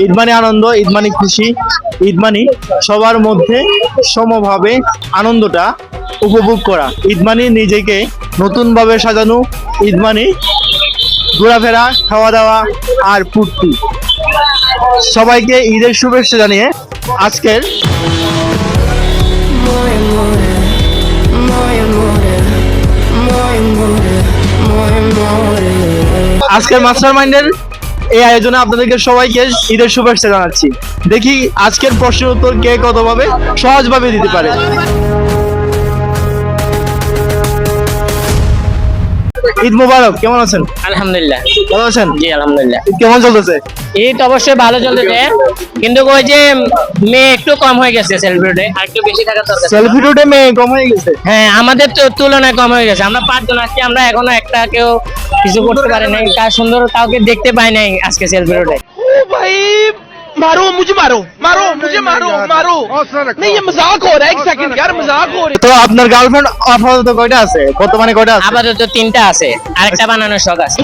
ঈদ মানে আনন্দ ঈদ মানে খুশি ঈদ মানে সবার মধ্যে সমভাবে আনন্দটা উপভোগ করা ঈদ মানে নিজেকে নতুনভাবে সাজানো ঈদ মানে ঘোরাফেরা খাওয়া দাওয়া আর ফুর্তি সবাইকে ঈদের শুভেচ্ছা জানিয়ে আজকের. আজকের মাস্টার মাইন্ডের এই আয়োজনে আপনাদেরকে সবাইকে ঈদের শুভেচ্ছা জানাচ্ছি। দেখি আজকের প্রশ্নের উত্তর কে কতভাবে সহজভাবে দিতে পারে। ঈদ মোবারক কেমন আছেন? আলহামদুলিল্লাহ। ভালো আছেন? জি আলহামদুলিল্লাহ। কেমন চলতেছে? ঈদ অবশ্যই ভালো চলতেছে। কিন্তু ওই যে মেয়ে একটু কম হয়ে গেছে সেলফিডে আর একটু বেশি থাকা সেলফিডে মেয়ে কম হয়ে গেছে? হ্যাঁ আমাদের তো তুলনায় কম হয়ে গেছে। আমরা পাঁচজন আছি আমরা এখনও একটা কেউ কিছু করতে পারে নাই কার সুন্দর কাউকে দেখতে পাই নাই আজকে সেলফিডে ও ভাই मुझे मारो मारो मुझे मारो मारो नहीं ये मजाक हो रहा है एक सेकंड यार मजाक हो रहा है তো আপনার গার্লফ্রেন্ড আপাতত কয়টা আছে বর্তমানে কয়টা আছে আপাতত তিনটা আছে আরেকটা বানানোর শখ আছে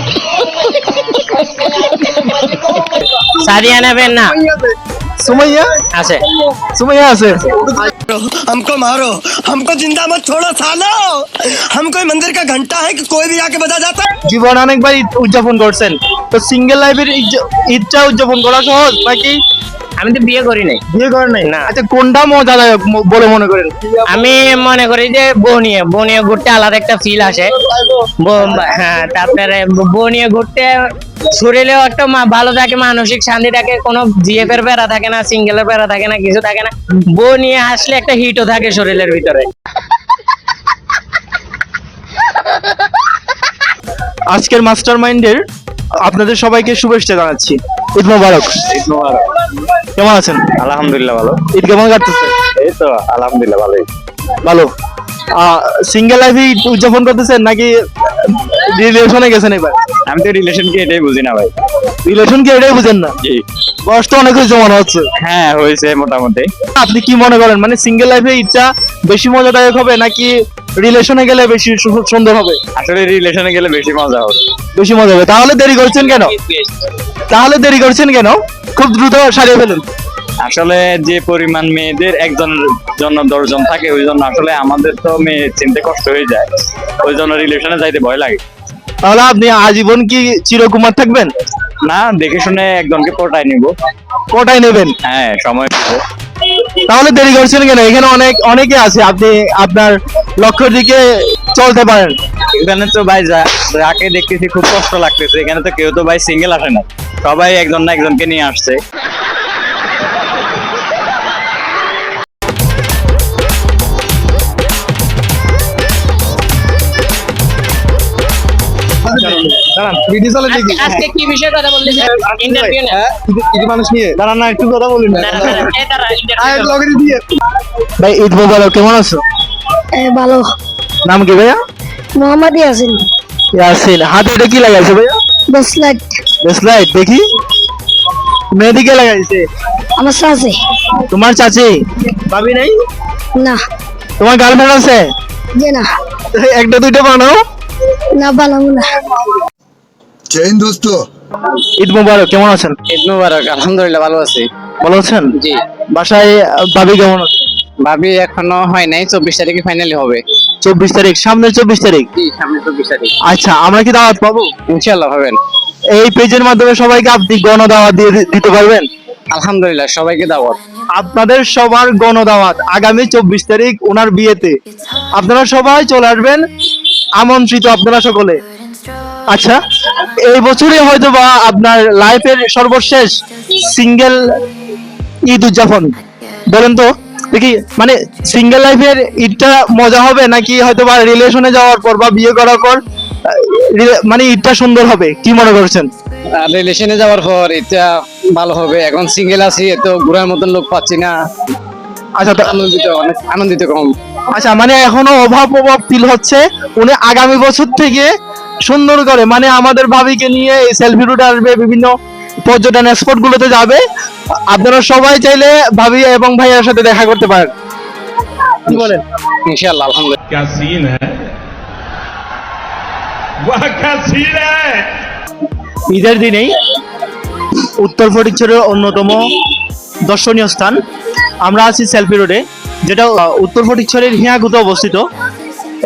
সারিয়া নেবেন না সুমাইয়া আছে সুমাইয়া আছে हमको मारो हमको जिंदा मत छोड़ो सालो हम कोई मंदिर का घंटा है कि कोई भी आके बजा जाता है জীবন অনেকবার ঈদ উদযাপন করছেন তো সিঙ্গেল লাইফের ঈদটা উদযাপন করা সহজ নাকি আমি তো বিয়ে করি নাই। বিয়ে করেন নাই? না। আচ্ছা কোনটা মজাদায়ক ম- বলে মনে করেন? আমি মনে করি যে বউ নিয়ে বউ নিয়ে ঘুরতে আলাদা একটা ফিল আসে। বউ- হ্যাঁ তারপরে বউ নিয়ে ঘুরতে শরীরেও একটা মা- ভালো থাকে মানসিক শান্তি থাকে কোনো জিএফ এর বেড়া থাকে না সিঙ্গেলের বেড়া থাকে না কিছু থাকে না। বউ নিয়ে আসলে একটা হিটও থাকে শরীরের ভিতরে। আজকের মাস্টার মাইন্ডের আপনাদের সবাইকে শুভেচ্ছা জানাচ্ছি। ঈদ মোবারক। কেমন আছেন? আলহামদুলিল্লাহ ভালো। ঈদ কেমন কাটতেছে? এই তো আলহামদুলিল্লাহ ভালোই। ভালো। সিঙ্গেল লাইফে উদযাপন করতেছেন নাকি রিলেশনে গেছেন এবার? আমি তো রিলেশন কি এটাই বুঝি না ভাই। রিলেশন কি এটাই বুঝেন না? জি। বয়স তো অনেক হয়েছে মনে হচ্ছে। হ্যাঁ হয়েছে মোটামুটি। আপনি কি মনে করেন? মানে সিঙ্গেল লাইফে ঈদটা বেশি মজাদায়ক হবে নাকি রিলেশনে গেলে বেশি সু- সুন্দর হবে? আসলে রিলেশনে গেলে বেশি মজা হবে। বেশি মজা হবে। তাহলে দেরি করছেন কেন? তাহলে দেরি করছেন কেন? খুব দ্রুত সারিয়ে ফেলুন। আসলে যে পরিমাণ মেয়েদের একজনের জন্য দশজন থাকে ওই জন্য আসলে আমাদের তো মেয়ে চিনতে কষ্ট হয়ে যায়। ওই জন্য রিলেশনে যাইতে ভয় লাগে। তাহলে আপনি আজীবন কি চিরকুমার থাকবেন? না দেখে শুনে একজনকে পটাই নিব। পটায় নেবেন? হ্যাঁ সময় পাবো। তাহলে দেরি করছেন কেন? এখানে অনেক অনেকে আছে আপনি আপনার লক্ষ্যের দিকে চলতে পারেন। এখানে তো ভাই যাকে দেখতেছি খুব কষ্ট লাগতেছে। এখানে তো কেউ তো ভাই সিঙ্গেল আসে না। সবাই একজন না একজনকে নিয়ে আসছে। দাঁড়ান ভিডিও চলে দেখি আজকে কি বিষয়ে কথা বলতেছে ইন্টারভিউ না ঈদ- ঈদ মানুষ নিয়ে। দাঁড়ান না একটু কথা বলুন না। দাঁড়া, দাঁড়া, এই দাঁড়া, interview আয়, করো। দিয়ে। ভাই ঈদ মোবারক কেমন আছো? ভালো। নাম কি ভাইয়া? মোহাম্মদ ইয়াসিন। ইয়াসিন। হাতে এটা কি লাগাইছে ভাইয়া? দশ লাখ লাইট দেখি। মেহেদিকে লাগাইছে? আমার তোমার চাচি? ভাবি নাই? না। তোমার গার্লফ্রেন্ড আছে? যে না। একটা দুইটা বানাও। না ভালো না। আচ্ছা, জয় হিন্দ দোস্ত। ঈদ মুবারক কেমন আছেন? ঈদ মুবারক আলহামদুলিল্লাহ ভালো আছি। ভালো আছেন? জি। বাসায় ভাবি কেমন আছে? ভাবি এখনও হয় নাই চব্বিশ তারিখে ফাইনালি হবে। চব্বিশ তারিখ সামনের চব্বিশ তারিখ? জি সামনের চব্বিশ তারিখ। আচ্ছা আমরা কি দাওয়াত পাবো? ইনশাআল্লাহ পাবেন। এই পেজের মাধ্যমে সবাইকে আপনি গণ দাওয়াত দিয়ে দিতে পারবেন? আলহামদুলিল্লাহ সবাইকে দাওয়াত। আপনাদের সবার গণ দাওয়াত আগামী চব্বিশ তারিখ ওনার বিয়েতে। আপনারা সবাই চলে আসবেন আমন্ত্রিত আপনারা সকলে। আচ্ছা এই বছরে হয়তো বা আপনার লাইফের সর্বশেষ সিঙ্গেল ঈদ উদযাপন। বলেন তো দেখি মানে সিঙ্গেল লাইফের ঈদটা মজা হবে নাকি হয়তো বা রিলেশনে যাওয়ার পর বা বিয়ে করার পর মানে ঈদটা সুন্দর হবে? কি মনে করছেন? রিলেশনে যাওয়ার পর এটা ভালো হবে। এখন সিঙ্গেল আছি এত ঘোরার মতন লোক পাচ্ছি না। আচ্ছা আনন্দিত অনেক আনন্দিত কম। আচ্ছা মানে এখনও অভাব অভাব ফিল হচ্ছে। উনি আগামী বছর থেকে সুন্দর করে মানে আমাদের ভাবিকে নিয়ে এই সেলফি রুট আসবে বিভিন্ন পর্যটন স্পট গুলোতে যাবে আপনারা সবাই চাইলে ভাবি এবং ভাইয়ের সাথে দেখা করতে পারেন কি বলেন ইনশাল্লাহ আলহামদুলিল্লাহ क्या सीन है वह क्या सीन है ঈদের দিনেই উত্তর ফটিকছড়ির অন্যতম দর্শনীয় স্থান আমরা আছি সেলফি রোডে যেটা আহ, উত্তর ফটিকছড়ির হিয়াগুতে অবস্থিত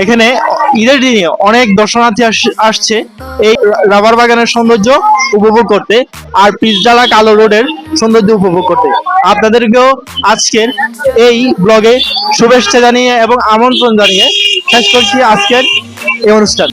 এখানে ঈদের দিনে অনেক দর্শনার্থী আস- আসছে এই রাবার বাগানের সৌন্দর্য উপভোগ করতে আর পিসডালা কালো রোডের সৌন্দর্য উপভোগ করতে। আপনাদেরকেও আজকের এই ব্লগে শুভেচ্ছা জানিয়ে এবং আমন্ত্রণ জানিয়ে শেষ করছি আজকের এই অনুষ্ঠান।